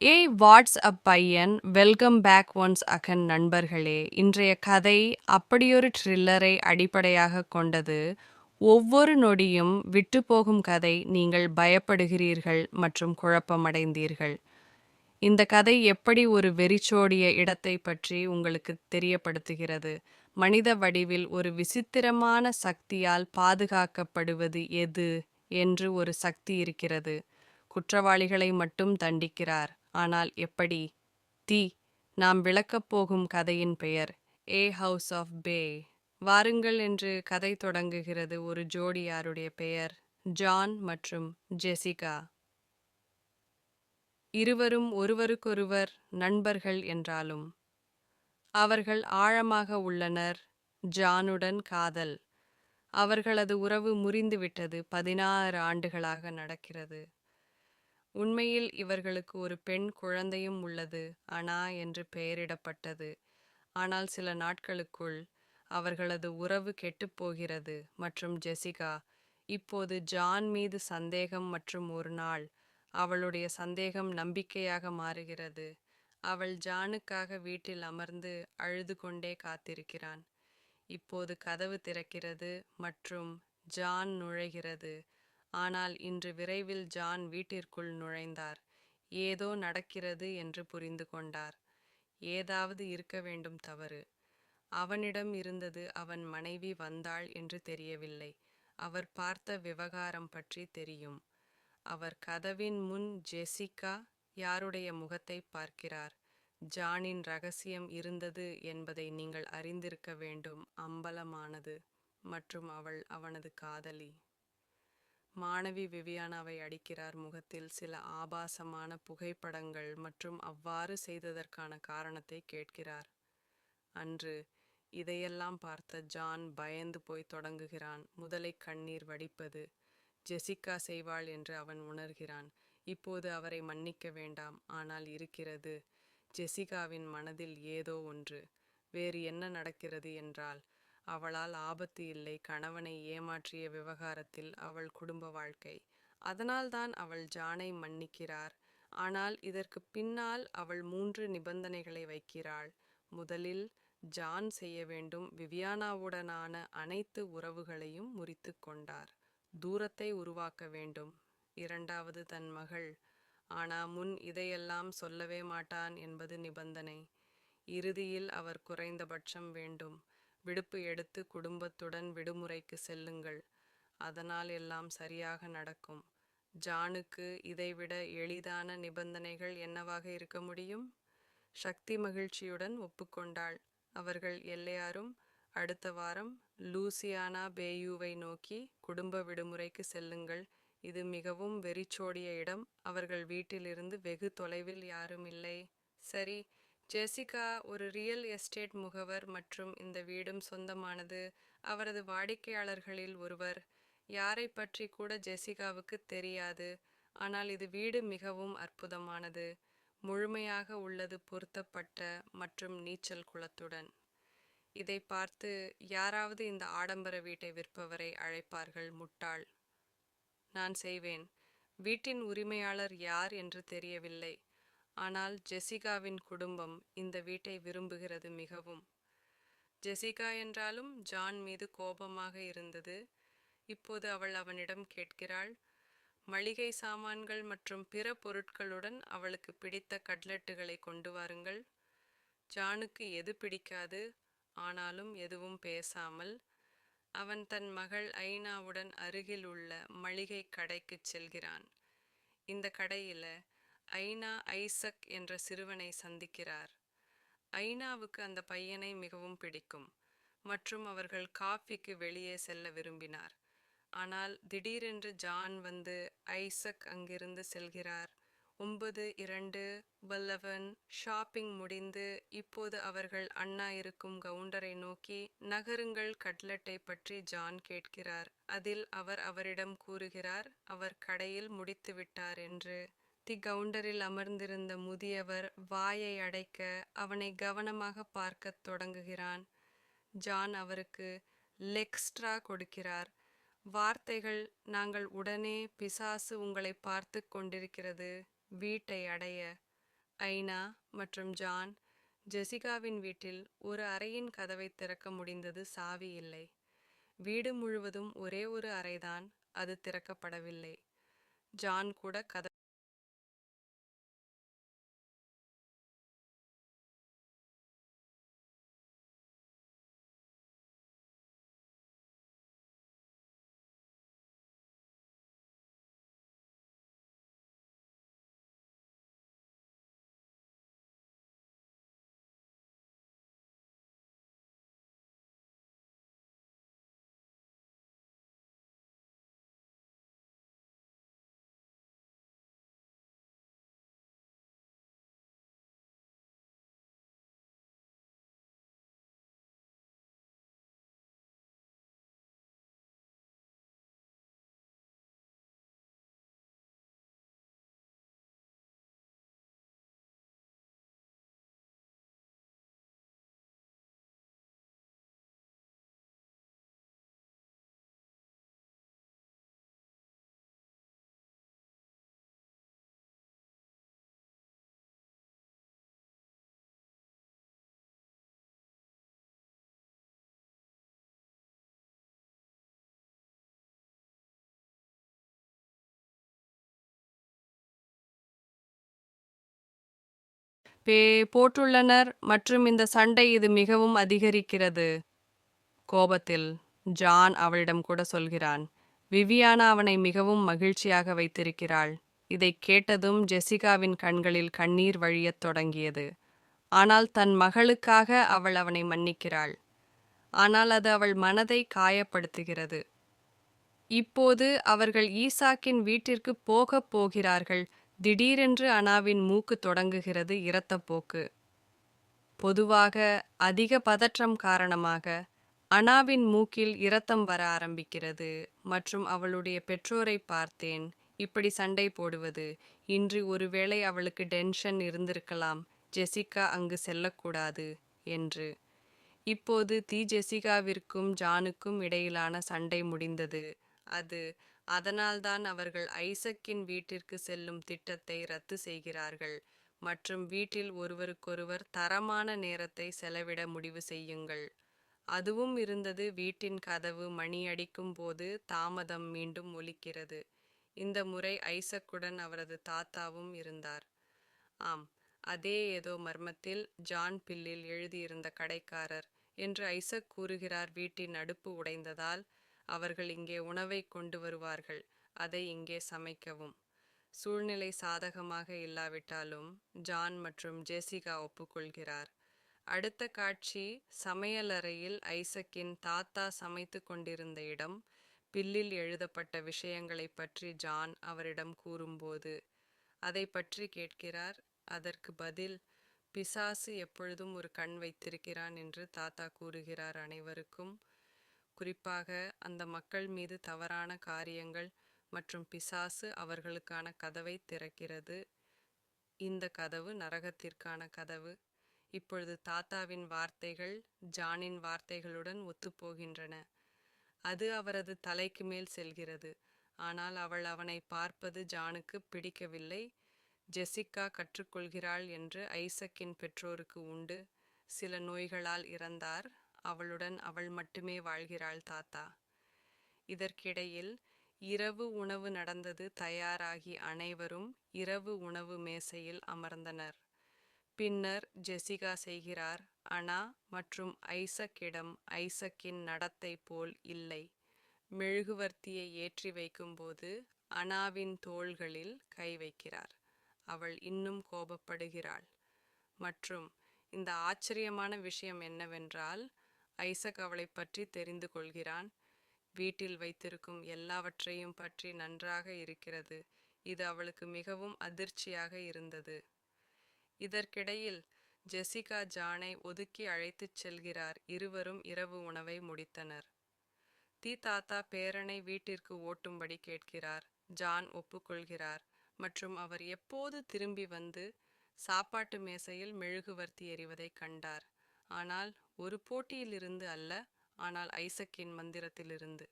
ஏய் what's up பையன். Welcome back once அகன் நண்பர்களே. இன்றைய கதை அப்படியொரு ட்ரில்லரை அடிப்படையாக கொண்டது. ஒவ்வொரு நொடியும் விட்டுப்போகும் கதை நீங்கள் பயப்படுகிறீர்கள் மற்றும் குழப்பமடைந்தீர்கள். இந்த கதை எப்படி ஒரு வெறிச்சோடிய இடத்தை பற்றி உங்களுக்கு தெரியப்படுத்துகிறது. மனித வடிவில் ஒரு விசித்திரமான சக்தியால் பாதுகாக்கப்படுவது எது? என்று ஒரு சக்தி இருக்கிறது. குற்றவாளிகளை மட்டும் தண்டிக்கிறார். ஆனால் எப்படி? தி நாம் விளக்கப் போகும் கதையின் பெயர் ஏ ஹவுஸ் ஆஃப் பே வாருங்கள் என்று கதை தொடங்குகிறது ஒரு ஜோடியாருடைய பெயர் ஜான் மற்றும் ஜெசிகா. இருவரும் ஒருவருக்கொருவர் நண்பர்கள் என்றாலும். அவர்கள் ஆழமாக உள்ளனர் ஜானுடன் காதல். அவர்களது உறவு முறிந்துவிட்டது பதினாறு ஆண்டுகளாக நடக்கிறது. உண்மையில் இவர்களுக்கு ஒரு பெண் குழந்தையும் உள்ளது அனா என்று பெயரிடப்பட்டது. ஆனால் சில நாட்களுக்குள் அவர்களது உறவு கெட்டுப்போகிறது மற்றும் ஜெசிகா இப்போது ஜான் மீது சந்தேகம் மற்றும் ஒரு நாள் அவளுடைய சந்தேகம் நம்பிக்கையாக மாறுகிறது. அவள் ஜானுக்காக வீட்டில் அமர்ந்து அழுது கொண்டே காத்திருக்கிறான். இப்போது கதவு திறக்கிறது மற்றும் ஜான் நுழைகிறது. ஆனால் இன்று விரைவில் ஜான் வீட்டிற்குள் நுழைந்தார். ஏதோ நடக்கிறது என்று புரிந்து கொண்டார். ஏதாவது இருக்க வேண்டும் தவறு. அவனிடம் இருந்தது அவன் மனைவி வந்தாள் என்று தெரியவில்லை. அவர் பார்த்த விவகாரம் பற்றி தெரியும். அவர் கதவின் முன் ஜெசிகா யாருடைய முகத்தை பார்க்கிறார்? ஜானின் ரகசியம் இருந்தது என்பதை நீங்கள் அறிந்திருக்க வேண்டும். அம்பலமானது மற்றும் அவள் அவனது காதலி. மாணவி விவியானாவை அடிக்கிறார் முகத்தில் சில ஆபாசமான புகைப்படங்கள் மற்றும் அவ்வாறு செய்ததற்கான காரணத்தை கேட்கிறார். அன்று இதையெல்லாம் பார்த்த ஜான் பயந்து போய் தொடங்குகிறான். முதலை கண்ணீர் வடிப்பது ஜெசிகா செய்வாள் என்று அவன் உணர்கிறான். இப்போது அவரை மன்னிக்க வேண்டாம். ஆனால் இருக்கிறது ஜெசிகாவின் மனதில் ஏதோ ஒன்று. வேறு என்ன நடக்கிறது என்றால் அவளால் ஆபத்து இல்லை கணவனை ஏமாற்றிய விவகாரத்தில் அவள் குடும்ப வாழ்க்கை. அதனால்தான் அவள் ஜானை மன்னிக்கிறார். ஆனால் இதற்கு பின்னால் அவள் மூன்று நிபந்தனைகளை வைக்கிறாள். முதலில் ஜான் செய்ய வேண்டும் விவியானாவுடனான அனைத்து உறவுகளையும் முறித்து கொண்டார். தூரத்தை உருவாக்க வேண்டும். இரண்டாவது தன் மகள். ஆனா முன் இதையெல்லாம் சொல்லவே மாட்டான் என்பது நிபந்தனை. இறுதியில் அவர் குறைந்தபட்சம் வேண்டும். விடுப்பு எடுத்து குடும்பத்துடன் விடுமுறைக்கு செல்லுங்கள். அதனால் எல்லாம் சரியாக நடக்கும். ஜானுக்கு இதைவிட எளிதான நிபந்தனைகள் என்னவாக இருக்க முடியும்? சக்தி மகிழ்ச்சியுடன் ஒப்புக்கொண்டாள். அவர்கள் எல்லையாரும் அடுத்த வாரம் லூசியானா பேயூவை நோக்கி குடும்ப விடுமுறைக்கு செல்லுங்கள். இது மிகவும் வெறிச்சோடிய இடம். அவர்கள் வீட்டிலிருந்து வெகு தொலைவில் யாரும் இல்லை. சரி ஜெசிகா ஒரு ரியல் எஸ்டேட் முகவர் மற்றும் இந்த வீடும் சொந்தமானது. அவரது வாடிக்கையாளர்களில் ஒருவர். யாரை பற்றி கூட ஜெசிகாவுக்கு தெரியாது. ஆனால் இது வீடு மிகவும் அற்புதமானது. முழுமையாக உள்ளது பொருத்தப்பட்ட மற்றும் நீச்சல் குளத்துடன். இதை பார்த்து யாராவது இந்த ஆடம்பர வீட்டை விற்பவரை அழைப்பார்கள் முட்டாள். நான் செய்வேன். வீட்டின் உரிமையாளர் யார் என்று தெரியவில்லை. ஆனால் ஜெசிகாவின் குடும்பம் இந்த வீட்டை விரும்புகிறது மிகவும். ஜெசிகா என்றாலும் ஜான் மீது கோபமாக இருந்தது. இப்போது அவள் அவனிடம் கேட்கிறாள் மளிகை சாமான்கள் மற்றும் பிற பொருட்களுடன் அவளுக்கு பிடித்த கட்லெட்டுகளை கொண்டு வாருங்கள். ஜானுக்கு எது பிடிக்காது ஆனாலும் எதுவும் பேசாமல் அவன் தன் மகள் ஐனாவுடன் அருகில் உள்ள மளிகை கடைக்கு செல்கிறான். இந்த கடையில் ஐனா ஐசக் என்ற சிறுவனை சந்திக்கிறார். ஐனாவுக்கு அந்த பையனை மிகவும் பிடிக்கும். மற்றும் அவர்கள் காஃபிக்கு வெளியே செல்ல விரும்பினார். ஆனால் திடீரென்று ஜான் வந்து ஐசக் அங்கிருந்து செல்கிறார். ஒன்பது இரண்டு வல்லவன் ஷாப்பிங் முடிந்து இப்போது அவர்கள் அண்ணா இருக்கும் கவுண்டரை நோக்கி நகருங்கள் கட்லட்டை பற்றி ஜான் கேட்கிறார். அதில் அவர் அவரிடம் கூறுகிறார் அவர் கடையில் முடித்து விட்டார் என்று தி கவுண்டரில் அமர்ந்திருந்த முதியவர் வாயை அடைக்க அவனை கவனமாக பார்க்கத் தொடங்குகிறான். ஜான் அவருக்கு லெக்ஸ்ட்ரா கொடுக்கிறார். வார்த்தைகள் நாங்கள் உடனே பிசாசு உங்களை பார்த்து கொண்டிருக்கிறது வீட்டை அடைய. ஐனா மற்றும் ஜான் ஜெசிகாவின் வீட்டில் ஒரு அறையின் கதவை திறக்க முடிந்தது சாவி இல்லை. வீடு முழுவதும் ஒரே ஒரு அறைதான் அது திறக்கப்படவில்லை. ஜான் கூட கதை போட்டுள்ளனர் மற்றும் இந்த சண்டை இது மிகவும் அதிகரிக்கிறது. கோபத்தில் ஜான் அவளிடம் கூட சொல்கிறான் விவியானா அவனை மிகவும் மகிழ்ச்சியாக வைத்திருக்கிறாள். இதை கேட்டதும் ஜெசிகாவின் கண்களில் கண்ணீர் வழியத் தொடங்கியது. ஆனால் தன் மகளுக்காக அவள் அவனை மன்னிக்கிறாள். ஆனால் அது அவள் மனதை காயப்படுத்துகிறது. இப்போது அவர்கள் ஈசாக்கின் வீட்டிற்கு போகப் போகிறார்கள். திடீரென்று அனாவின் மூக்கு தொடங்குகிறது இரத்தப்போக்கு பொதுவாக அதிக பதற்றம் காரணமாக அனாவின் மூக்கில் இரத்தம் வர ஆரம்பிக்கிறது மற்றும் அவளுடைய பெற்றோரை பார்த்தேன். இப்படி சண்டை போடுவது. இன்று ஒருவேளை அவளுக்கு டென்ஷன் இருந்திருக்கலாம். ஜெசிகா அங்கு செல்லக்கூடாது என்று. இப்போது தி ஜெசிகாவிற்கும் ஜானுக்கும் இடையிலான சண்டை முடிந்தது. அது அதனால்தான் அவர்கள் ஐசக்கின் வீட்டிற்கு செல்லும் திட்டத்தை ரத்து செய்கிறார்கள். மற்றும் வீட்டில் ஒருவருக்கொருவர் தரமான நேரத்தை செலவிட முடிவு செய்யுங்கள். அதுவும் இருந்தது வீட்டின் கதவு மணி அடிக்கும் போது தாமதம் மீண்டும் ஒலிக்கிறது. இந்த முறை ஐசக்குடன் அவரது தாத்தாவும் இருந்தார். ஆம் அதே ஏதோ மர்மத்தில் ஜான் பில்லில் எழுதியிருந்த கடைக்காரர் என்று ஐசக் கூறுகிறார். வீட்டின் அடுப்பு உடைந்ததால் அவர்கள் இங்கே உணவை கொண்டு வருவார்கள் அதை இங்கே சமைக்கவும். சூழ்நிலை சாதகமாக இல்லாவிட்டாலும் ஜான் மற்றும் ஜெசிகா ஒப்புக்கொள்கிறார். அடுத்த காட்சி சமையலறையில் ஐசக்கின் தாத்தா சமைத்து கொண்டிருந்த இடம் பில்லில் எழுதப்பட்ட விஷயங்களை பற்றி ஜான் அவரிடம் கூறும்போது அதை பற்றி கேட்கிறார். அதற்கு பதில் பிசாசு எப்பொழுதும் ஒரு கண் வைத்திருக்கிறான் என்று தாத்தா கூறுகிறார் அனைவருக்கும். குறிப்பாக அந்த மக்கள் மீது தவறான காரியங்கள் மற்றும் பிசாசு அவர்களுக்கான கதவை திறக்கிறது. இந்த கதவு நரகத்திற்கான கதவு. இப்பொழுது தாத்தாவின் வார்த்தைகள் ஜானின் வார்த்தைகளுடன் ஒத்துப்போகின்றன. அது அவரது தலைக்கு மேல் செல்கிறது. ஆனால் அவள் அவனை பார்ப்பது ஜானுக்கு பிடிக்கவில்லை. ஜெசிகா கற்றுக்கொள்கிறாள் என்று ஐசக்கின் பெற்றோருக்கு உண்டு. சில நோய்களால் இறந்தார். அவளுடன் அவள் மட்டுமே வாழ்கிறாள் தாத்தா. இதற்கிடையில் இரவு உணவு நடந்தது தயாராகி அனைவரும் இரவு உணவு மேசையில் அமர்ந்தனர். பின்னர் ஜெசிகா செய்கிறார் அனா மற்றும் ஐசக்கிடம் ஐசக்கின் நடத்தை போல் இல்லை. மெழுகுவர்த்தியை ஏற்றி வைக்கும்போது அனாவின் தோள்களில் கை வைக்கிறார். அவள் இன்னும் கோபப்படுகிறாள். மற்றும் இந்த ஆச்சரியமான விஷயம் என்னவென்றால் ஐசக் அவளை பற்றி தெரிந்து கொள்கிறான். வீட்டில் வைத்திருக்கும் எல்லாவற்றையும் பற்றி நன்றாக இருக்கிறது. இது அவளுக்கு மிகவும் அதிர்ச்சியாக இருந்தது. இதற்கிடையில் ஜெசிகா ஜானை ஒதுக்கி அழைத்துச் செல்கிறார். இருவரும் இரவு உணவை முடித்தனர். தீ தாத்தா பேரனை வீட்டிற்கு ஓட்டும்படி கேட்கிறார். ஜான் ஒப்புக்கொள்கிறார். மற்றும் அவர் எப்போது திரும்பி வந்து சாப்பாட்டு மேசையில் மெழுகுவர்த்தி எறிவதை கண்டார். ஆனால் ஒரு போட்டியிலிருந்து அல்ல ஆனால் ஐசக்கின் மந்திரத்திலிருந்து.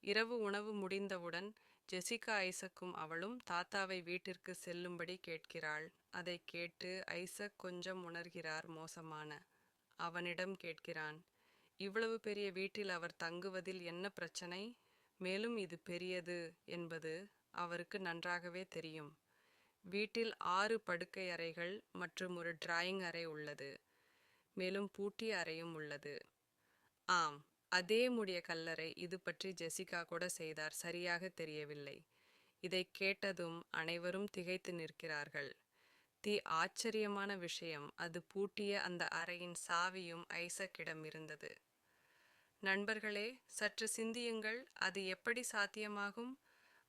இரவு உணவு முடிந்தவுடன் ஜெசிகா ஐசக்கும் அவளும் தாத்தாவை வீட்டிற்கு செல்லும்படி கேட்கிறாள். அதை கேட்டு ஐசக் கொஞ்சம் உணர்கிறார் மோசமான. அவனிடம் கேட்கிறான் இவ்வளவு பெரிய வீட்டில் அவர் தங்குவதில் என்ன பிரச்சனை? மேலும் இது பெரியது என்பது அவருக்கு நன்றாகவே தெரியும். வீட்டில் ஆறு படுக்கை அறைகள் மற்றும் ஒரு டிராயிங் அறை உள்ளது. மேலும் பூட்டிய அறையும் உள்ளது. ஆம் அதே முடிய கல்லறை இது பற்றி ஜெசிகா கூட செய்தார் சரியாக தெரியவில்லை. இதை கேட்டதும் அனைவரும் திகைத்து நிற்கிறார்கள். தி ஆச்சரியமான விஷயம் அது பூட்டிய அந்த அறையின் சாவியும் ஐசக்கிடம் இருந்தது. நண்பர்களே சற்று சிந்தியுங்கள் அது எப்படி சாத்தியமாகும்?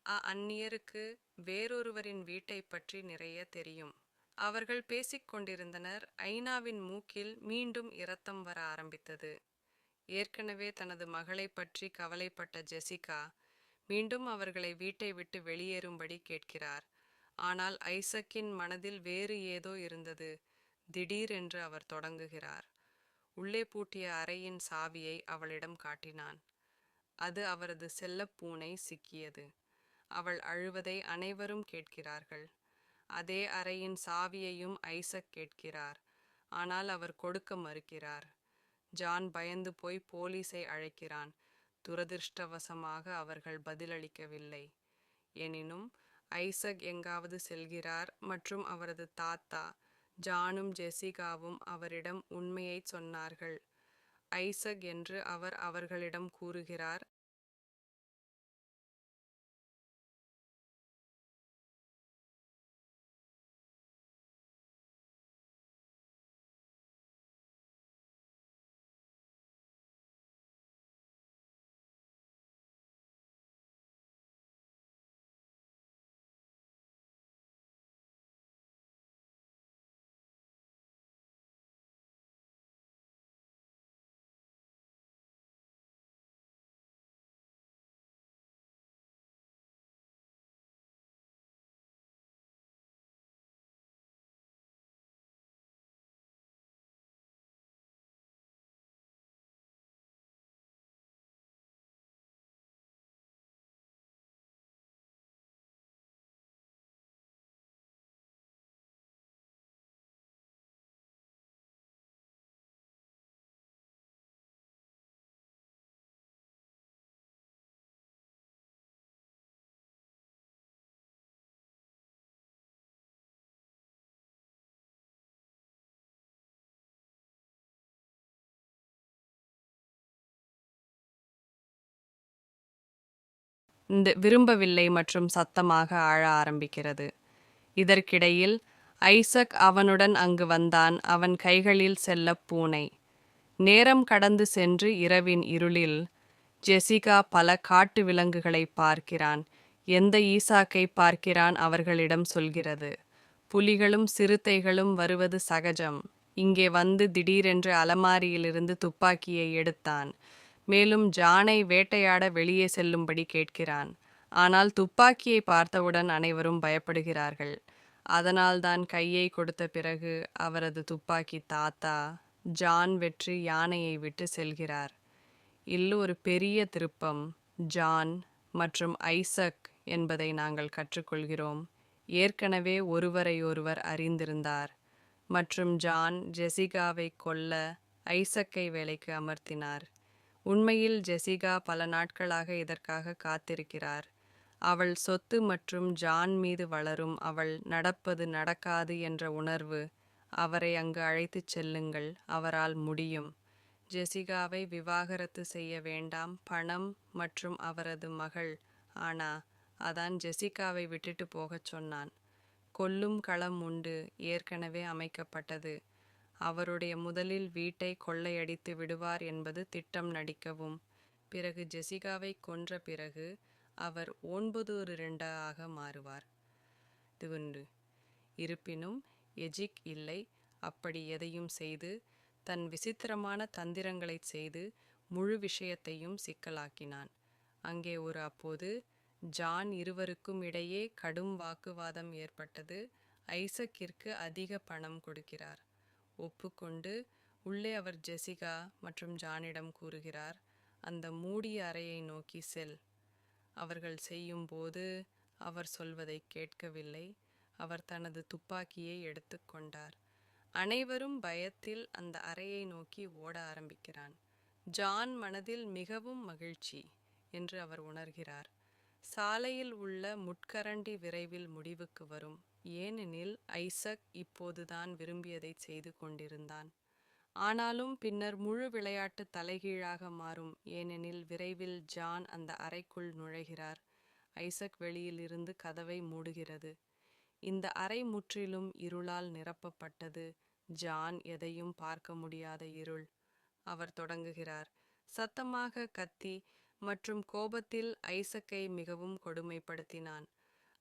அ அந்நியருக்கு வேறொருவரின் வீட்டை பற்றி நிறைய தெரியும். அவர்கள் பேசிக் கொண்டிருந்தனர் ஐநாவின் மூக்கில் மீண்டும் இரத்தம் வர ஆரம்பித்தது. ஏற்கனவே தனது மகளை பற்றி கவலைப்பட்ட ஜெசிகா மீண்டும் அவர்களை வீட்டை விட்டு வெளியேறும்படி கேட்கிறார். ஆனால் ஐசக்கின் மனதில் வேறு ஏதோ இருந்தது. திடீரென்று அவர் தொடங்குகிறார். உள்ளே பூட்டிய அறையின் சாவியை அவளிடம் காட்டினான். அது அவரது செல்லப் பூனை சிக்கியது. அவள் அழுவதை அனைவரும் கேட்கிறார்கள். அதே அறையின் சாவியையும் ஐசக் கேட்கிறார். ஆனால் அவர் கொடுக்க மறுக்கிறார். ஜான் பயந்து போய் போலீஸை அழைக்கிறான். துரதிர்ஷ்டவசமாக அவர்கள் பதிலளிக்கவில்லை. எனினும் ஐசக் எங்காவது செல்கிறார் மற்றும் அவரது தாத்தா ஜானும் ஜெசிகாவும் அவரிடம் உண்மையை சொன்னார்கள். ஐசக் என்று அவர் அவர்களிடம் கூறுகிறார். இந்த விரும்பவில்லை மற்றும் சத்தமாக ஆழ ஆரம்பிக்கிறது. இதற்கிடையில் ஐசக் அவனுடன் அங்கு வந்தான். அவன் கைகளில் செல்ல பூனை. நேரம் கடந்து சென்று இரவின் இருளில் ஜெசிகா பல காட்டு விலங்குகளை பார்க்கிறான். எந்த ஈசாக்கை பார்க்கிறான் அவர்களிடம் சொல்கிறது. புலிகளும் சிறுத்தைகளும் வருவது சகஜம். இங்கே வந்து திடீரென்று அலமாரியிலிருந்து துப்பாக்கியை எடுத்தான். மேலும் ஜானை வேட்டையாட வெளியே செல்லும்படி கேட்கிறான். ஆனால் துப்பாக்கியை பார்த்தவுடன் அனைவரும் பயப்படுகிறார்கள். அதனால்தான் கையை கொடுத்த பிறகு அவரது துப்பாக்கி தாத்தா ஜான் வெற்றி யானையை விட்டு செல்கிறார். இல்லு ஒரு பெரிய திருப்பம் ஜான் மற்றும் ஐசக் என்பதை நாங்கள் கற்றுக்கொள்கிறோம். ஏற்கனவே ஒருவரை ஒருவர் அறிந்திருந்தார். மற்றும் ஜான் ஜெசிகாவை கொல்ல ஐசக்கை வேலைக்கு அமர்த்தினார். உண்மையில் ஜெசிகா பல நாட்களாக இதற்காக காத்திருக்கிறார். அவள் சொத்து மற்றும் ஜான் மீது வளரும் அவள் நடப்பது நடக்காது என்ற உணர்வு அவரை அங்கு அழைத்துச் செல்லுங்கள் அவரால் முடியும். ஜெசிகாவை விவாகரத்து செய்ய வேண்டாம் பணம் மற்றும் அவரது மகள். ஆனா அதான் ஜெசிகாவை விட்டுட்டு போகச் சொன்னான். கொல்லும் களம் உண்டு ஏற்கனவே அமைக்கப்பட்டது. அவருடைய முதலில் வீட்டை கொள்ளையடித்து விடுவார் என்பது திட்டம் நடிக்கவும். பிறகு ஜெசிகாவை கொன்ற பிறகு அவர் ஒன்பது ஒரு ரெண்டாக மாறுவார். உண்டு இருப்பினும் எஜிக் இல்லை. அப்படி எதையும் செய்து தன் விசித்திரமான தந்திரங்களை செய்து முழு விஷயத்தையும் சிக்கலாக்கினான். அங்கே ஒரு அப்போது ஜான் இருவருக்கும் இடையே கடும் வாக்குவாதம் ஏற்பட்டது. ஐசக்கிற்கு அதிக பணம் கொடுக்கிறார். ஒப்புக்கொண்டு உள்ளே அவர் ஜெசிகா மற்றும் ஜானிடம் கூறுகிறார் அந்த மூடிய அறையை நோக்கி செல். அவர்கள் செய்யும்போது அவர் சொல்வதை கேட்கவில்லை. அவர் தனது துப்பாக்கியை எடுத்துக்கொண்டார் அனைவரும் பயத்தில் அந்த அறையை நோக்கி ஓட ஆரம்பிக்கிறான். ஜான் மனதில் மிகவும் மகிழ்ச்சி என்று அவர் உணர்கிறார். சாலையில் உள்ள முட்கரண்டி விரைவில் முடிவுக்கு வரும். ஏனெனில் ஐசக் இப்போதுதான் விரும்பியதை செய்து கொண்டிருந்தான். ஆனாலும் பின்னர் முழு விளையாட்டு தலைகீழாக மாறும். ஏனெனில் விரைவில் ஜான் அந்த அறைக்குள் நுழைகிறார். ஐசக் வெளியில் இருந்து கதவை மூடுகிறது. இந்த அறை முற்றிலும் இருளால் நிரப்பப்பட்டது. ஜான் எதையும் பார்க்க முடியாத இருள். அவர் தொடங்குகிறார். சத்தமாக கத்தி மற்றும் கோபத்தில் ஐசக்கை மிகவும் கொடுமைப்படுத்தினான்.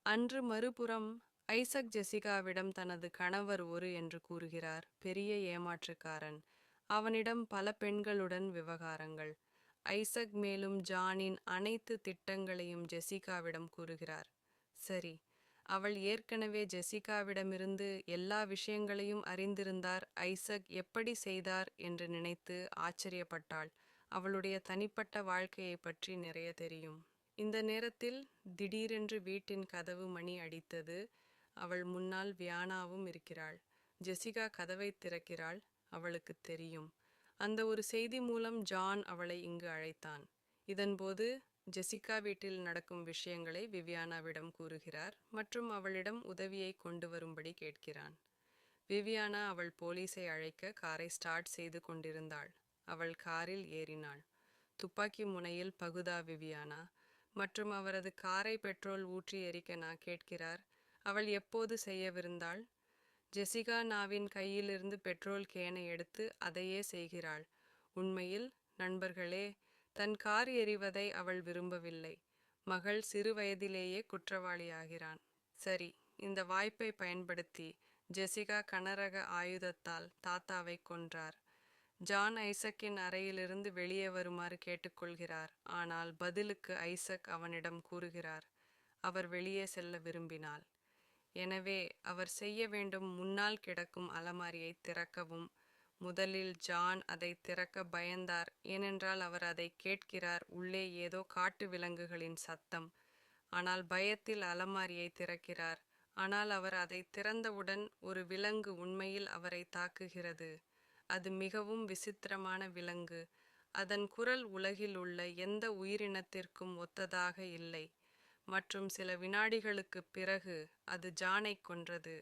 அன்று மறுபுறம் ஐசக் ஜெசிகாவிடம் தனது கணவர் ஒரு என்று கூறுகிறார். பெரிய ஏமாற்றுக்காரன். அவனிடம் பல பெண்களுடன் விவகாரங்கள். ஐசக் மேலும் ஜானின் அனைத்து திட்டங்களையும் ஜெசிகாவிடம் கூறுகிறார். சரி அவள் ஏற்கனவே ஜெசிகாவிடமிருந்து எல்லா விஷயங்களையும் அறிந்திருந்தார். ஐசக் எப்படி செய்தார் என்று நினைத்து ஆச்சரியப்பட்டாள். அவளுடைய தனிப்பட்ட வாழ்க்கையை பற்றி நிறைய தெரியும். இந்த நேரத்தில் திடீரென்று வீட்டின் கதவு மணி அடித்தது. அவள் முன்னால் வியானாவும் இருக்கிறாள். ஜெசிகா கதவை திறக்கிறாள். அவளுக்கு தெரியும். அந்த ஒரு செய்தி மூலம் ஜான் அவளை இங்கு அழைத்தான். இதன்போது ஜெசிகா வீட்டில் நடக்கும் விஷயங்களை விவியானாவிடம் கூறுகிறார் மற்றும் அவளிடம் உதவியை கொண்டு வரும்படி கேட்கிறான். விவியானா அவள் போலீஸை அழைக்க காரை ஸ்டார்ட் செய்து கொண்டிருந்தாள். அவள் காரில் ஏறினாள். துப்பாக்கி முனையில் பகுதா விவியானா. மற்றும் அவரது காரை பெட்ரோல் ஊற்றி எரிக்க நான் கேட்கிறார். அவள் எப்போது செய்யவிருந்தாள்? ஜெசிகா நாவின் கையிலிருந்து பெட்ரோல் கேனை எடுத்து அதையே செய்கிறாள். உண்மையில் நண்பர்களே தன் கார் எறிவதை அவள் விரும்பவில்லை. மகள் சிறு வயதிலேயே குற்றவாளியாகிறான். சரி இந்த வாய்ப்பை பயன்படுத்தி ஜெசிகா கனரக ஆயுதத்தால் தாத்தாவை கொன்றார். ஜான் ஐசக்கின் அறையிலிருந்து வெளியே வருமாறு கேட்டுக்கொள்கிறார். ஆனால் பதிலுக்கு ஐசக் அவனிடம் கூறுகிறார். அவர் வெளியே செல்ல விரும்பினாள். எனவே அவர் செய்ய வேண்டும் முன்னால் கிடக்கும் அலமாரியை திறக்கவும். முதலில் ஜான் அதை திறக்க பயந்தார். ஏனென்றால் அவர் அதை கேட்கிறார். உள்ளே ஏதோ காட்டு விலங்குகளின் சத்தம். ஆனால் பயத்தில் அலமாரியை திறக்கிறார். ஆனால் அவர் அதை திறந்தவுடன் ஒரு விலங்கு உண்மையில் அவரை தாக்குகிறது. அது மிகவும் விசித்திரமான விலங்கு. அதன் குரல் உலகில் உள்ள எந்த உயிரினத்திற்கும் ஒத்ததாக இல்லை. மற்றும் சில வினாடிகளுக்குப் பிறகு அது ஜானை கொன்றது.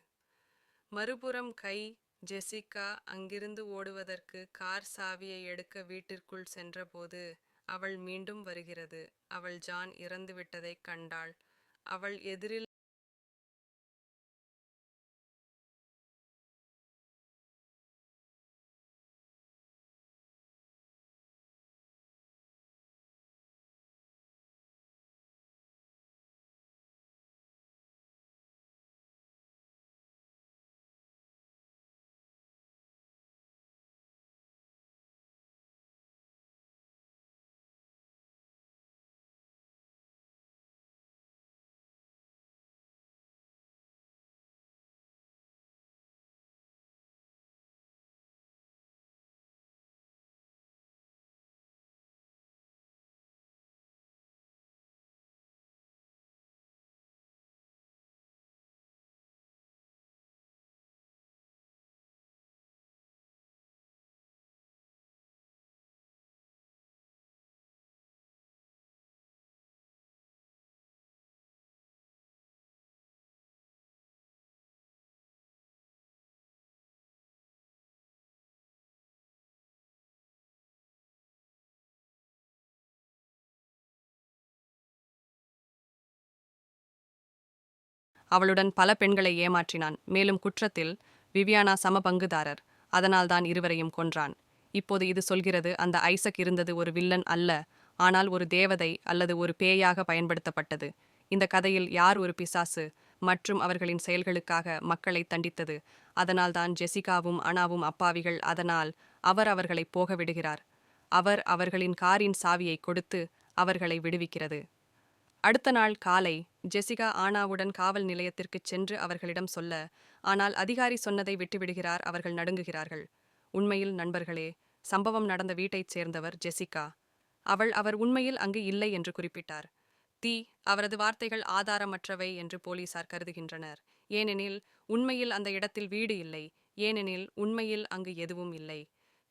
மறுபுறம் கை ஜெசிகா அங்கிருந்து ஓடுவதற்கு கார் சாவியை எடுக்க வீட்டிற்குள் சென்றபோது அவள் மீண்டும் வருகிறது. அவள் ஜான் இறந்துவிட்டதைக் கண்டாள். அவள் எதிரில் அவளுடன் பல பெண்களை ஏமாற்றினான். மேலும் குற்றத்தில் விவியானா சம பங்குதாரர். அதனால்தான் இருவரையும் கொன்றான். இப்போது இது சொல்கிறது அந்த ஐசக் இருந்தது ஒரு வில்லன் அல்ல ஆனால் ஒரு தேவதை அல்லது ஒரு பேயாக பயன்படுத்தப்பட்டது. இந்த கதையில் யார் ஒரு பிசாசு மற்றும் அவர்களின் செயல்களுக்காக மக்களை தண்டித்தது? அதனால்தான் ஜெசிகாவும் அனாவும் அப்பாவிகள் அதனால் அவர் அவர்களை போக விடுகிறார் அவர் அவர்களின் காரின் சாவியை கொடுத்து அவர்களை விடுவிக்கிறது. அடுத்த நாள் காலை ஜெசிகா ஆனாவுடன் காவல் நிலையத்திற்குச் சென்று அவர்களிடம் சொல்ல ஆனால் அதிகாரி சொன்னதை விட்டுவிடுகிறார் அவர்கள் நடுங்குகிறார்கள். உண்மையில் நண்பர்களே சம்பவம் நடந்த வீட்டைச் சேர்ந்தவர் ஜெசிகா. அவள் அவர் உண்மையில் அங்கு இல்லை என்று குறிப்பிட்டார். தி அவரது வார்த்தைகள் ஆதாரமற்றவை என்று போலீசார் கருதுகின்றனர். ஏனெனில் உண்மையில் அந்த இடத்தில் வீடு இல்லை. ஏனெனில் உண்மையில் அங்கு எதுவும் இல்லை.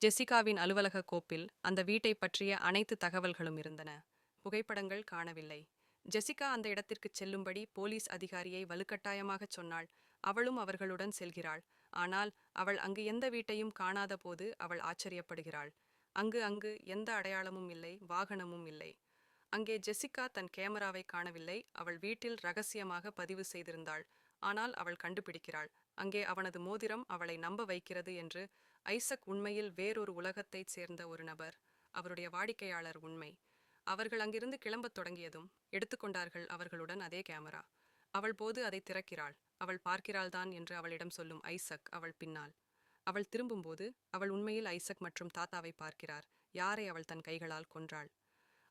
ஜெசிகாவின் அலுவலக கோப்பில் அந்த வீட்டை பற்றிய அனைத்து தகவல்களும் இருந்தன. புகைப்படங்கள் காணவில்லை. ஜெசிகா அந்த இடத்திற்கு செல்லும்படி போலீஸ் அதிகாரியை வலுக்கட்டாயமாகச் சொன்னாள். அவளும் அவர்களுடன் செல்கிறாள். ஆனால் அவள் அங்கு எந்த வீட்டையும் காணாத போது அவள் ஆச்சரியப்படுகிறாள். அங்கு அங்கு எந்த அடையாளமும் இல்லை வாகனமும் இல்லை. அங்கே ஜெசிகா தன் கேமராவை காணவில்லை. அவள் வீட்டில் ரகசியமாக பதிவு செய்திருந்தாள். ஆனால் அவள் கண்டுபிடிக்கிறாள். அங்கே அவனது மோதிரம் அவளை நம்ப வைக்கிறது என்று ஐசக் உண்மையில் வேறொரு உலகத்தைச் சேர்ந்த ஒரு நபர். அவருடைய வாடிக்கையாளர் உண்மை. அவர்கள் அங்கிருந்து கிளம்பத் தொடங்கியதும் எடுத்துக்கொண்டார்கள் அவர்களுடன் அதே கேமரா. அவள் போது அதை திறக்கிறாள். அவள் பார்க்கிறாள்தான் என்று அவளிடம் சொல்லும் ஐசக் அவள் பின்னால். அவள் திரும்பும்போது அவள் உண்மையில் ஐசக் மற்றும் தாத்தாவை பார்க்கிறார். யாரை அவள் தன் கைகளால் கொன்றாள்?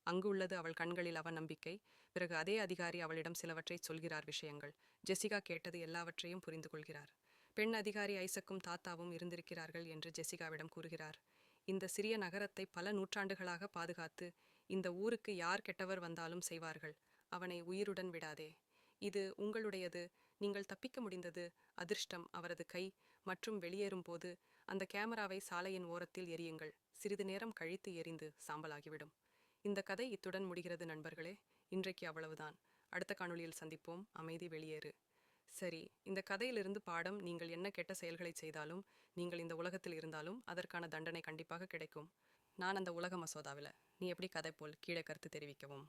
அங்கு உள்ளது அவள் கண்களில் அவநம்பிக்கை பிறகு அதே அதிகாரி அவளிடம் சிலவற்றை சொல்கிறார் விஷயங்கள். ஜெசிகா கேட்டது எல்லாவற்றையும் புரிந்து கொள்கிறார். பெண் அதிகாரி ஐசக்கும் தாத்தாவும் இருந்திருக்கிறார்கள் என்று ஜெசிகாவிடம் கூறுகிறார். இந்த சிறிய நகரத்தை பல நூற்றாண்டுகளாக பாதுகாத்து இந்த ஊருக்கு யார் கெட்டவர் வந்தாலும் செய்வார்கள். அவனை உயிருடன் விடாதே. இது உங்களுடையது. நீங்கள் தப்பிக்க முடிந்தது அதிர்ஷ்டம் அவரது கை. மற்றும் வெளியேறும் போது அந்த கேமராவை சாலையின் ஓரத்தில் எரியுங்கள் சிறிது நேரம் கழித்து எரிந்து சாம்பலாகிவிடும். இந்த கதை இத்துடன் முடிகிறது நண்பர்களே. இன்றைக்கு அவ்வளவுதான். அடுத்த காணொளியில் சந்திப்போம். அமைதி வெளியேறு. சரி இந்த கதையிலிருந்து பாடம் நீங்கள் என்ன கெட்ட செயல்களை செய்தாலும் நீங்கள் இந்த உலகத்தில் இருந்தாலும் அதற்கான தண்டனை கண்டிப்பாக கிடைக்கும். நான் அந்த உலக மசோதாவில். நீ எப்படி கதை போல் கீழே கருத்து தெரிவிக்கவும்?